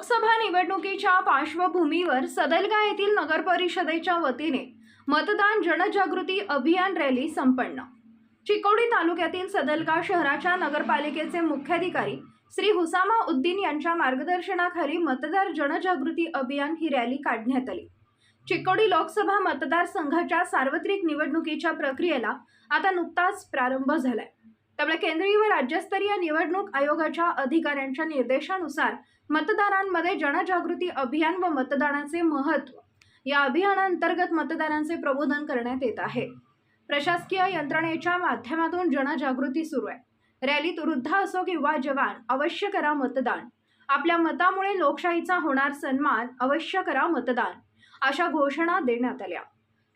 लोकसभा निवडणुकीच्या पार्श्वभूमीवर सदलगा येथील नगर परिषदेच्या वतीने मतदान जनजागृती अभियान रॅली संपन्न. चिकोडी तालुक्यातील सदलगा शहराच्या नगरपालिकेचे मुख्याधिकारी श्री हुसामा उद्दीन यांच्या मार्गदर्शनाखाली मतदार जनजागृती अभियान ही रॅली काढण्यात आली. चिकोडी लोकसभा मतदारसंघाच्या सार्वत्रिक निवडणुकीच्या प्रक्रियेला आता नुकताच प्रारंभ झालाय. त्यामुळे केंद्रीय व राज्यस्तरीय निवडणूक आयोगाच्या अधिकाऱ्यांच्या निर्देशानुसार मतदारांमध्ये जनजागृती अभियान व मतदानाचे महत्त्व या अभियानांतर्गत मतदारांचे प्रबोधन करण्यात येत आहे. प्रशासकीय यंत्रणेच्या माध्यमातून जनजागृती सुरू आहे. रॅलीत वृद्ध असो किंवा जवान अवश्य करा मतदान. आपल्या मतामुळे लोकशाहीचा होणार सन्मान अवश्य करा मतदान अशा घोषणा देण्यात आल्या.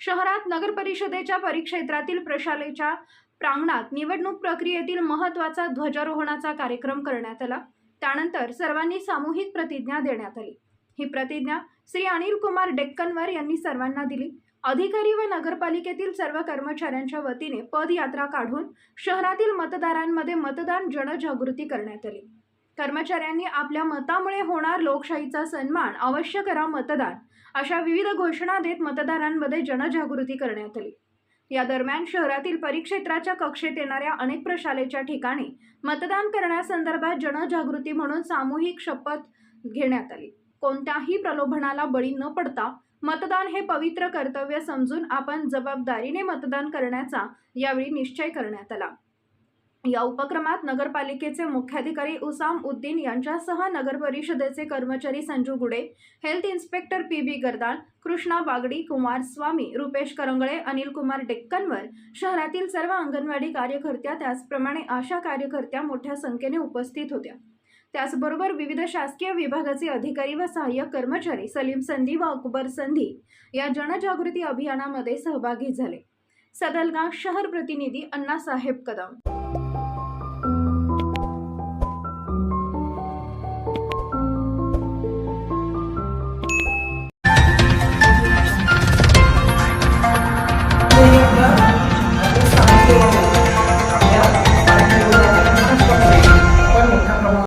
शहरात नगर परिषदेच्या परिक्षेत्रातील प्रशालेच्या प्रांगणात निवडणूक प्रक्रियेतील महत्त्वाचा ध्वजारोहणाचा कार्यक्रम करण्यात आला. त्यानंतर सर्वांनी सामूहिक प्रतिज्ञा देण्यात आली. ही प्रतिज्ञा श्री अनिल कुमार डेक्कनवर यांनी सर्वांना दिली. अधिकारी व नगरपालिकेतील सर्व कर्मचाऱ्यांच्या वतीने पदयात्रा काढून शहरातील मतदारांमध्ये मतदान जनजागृती करण्यात आली. कर्मचाऱ्यांनी आपल्या मतामुळे होणार लोकशाहीचा सन्मान अवश्य करा मतदान अशा विविध घोषणा देत मतदारांमध्ये जनजागृती करण्यात आली. या दरम्यान शहरातील परिक्षेत्राच्या कक्षेत येणाऱ्या अनेक प्रशालेच्या ठिकाणी मतदान करण्यासंदर्भात जनजागृती म्हणून सामूहिक शपथ घेण्यात आली. कोणत्याही प्रलोभनाला बळी न पडता मतदान हे पवित्र कर्तव्य समजून आपण जबाबदारीने मतदान करण्याचा यावेळी निश्चय करण्यात आला. या उपक्रमात नगरपालिकेचे मुख्याधिकारी उसाम उद्दीन यांच्यासह नगर परिषदेचे कर्मचारी Sanju Gude health inspector P B Gardal Krishna Bagdi Kumar Swami Rupesh Karangale Anil Kumar डेक्कनवर शहरातील सर्व अंगणवाडी कार्यकर्त्या त्याचप्रमाणे आशा कार्यकर्त्या मोठ्या संख्येने उपस्थित होत्या. त्याचबरोबर विविध शासकीय विभागाचे अधिकारी व सहाय्यक कर्मचारी सलीम संधी व अकबर संधी या जनजागृती अभियानामध्ये सहभागी झाले. सदलगा शहर प्रतिनिधी अण्णासाहेब कदम